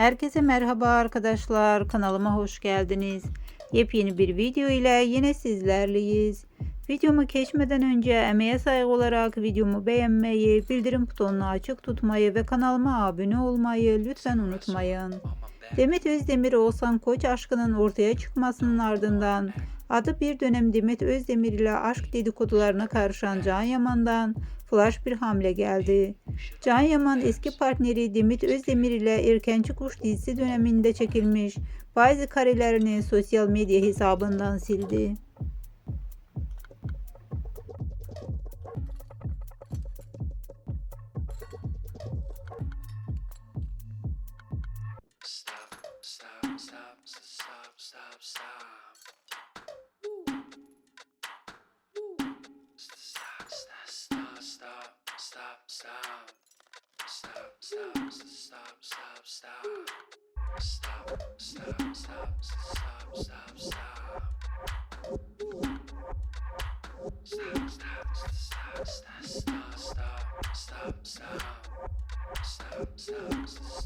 Herkese merhaba arkadaşlar. Kanalıma hoş geldiniz. Yepyeni bir video ile yine sizlerleyiz. Videomu geçmeden önce emeğe saygı olarak videomu beğenmeyi, bildirim butonunu açık tutmayı ve kanalıma abone olmayı lütfen unutmayın. Demet Özdemir Oğuzhan Koç aşkının ortaya çıkmasının ardından adı bir dönem Demet Özdemir ile aşk dedikodularına karışan Can Yaman'dan flash bir hamle geldi. Can Yaman eski partneri Demet Özdemir ile Erkenci Kuş dizisi döneminde çekilmiş bazı karelerini sosyal medya hesabından sildi. Stop, stop, stop. Stop, stop, stop, stop, stop, stop. Stop, stop, stop, stop, stop. Stop, stop, stop, stop, stop, stop. Stop, stop, stop, stop, stop, stop, stop, stop. Stop, stop.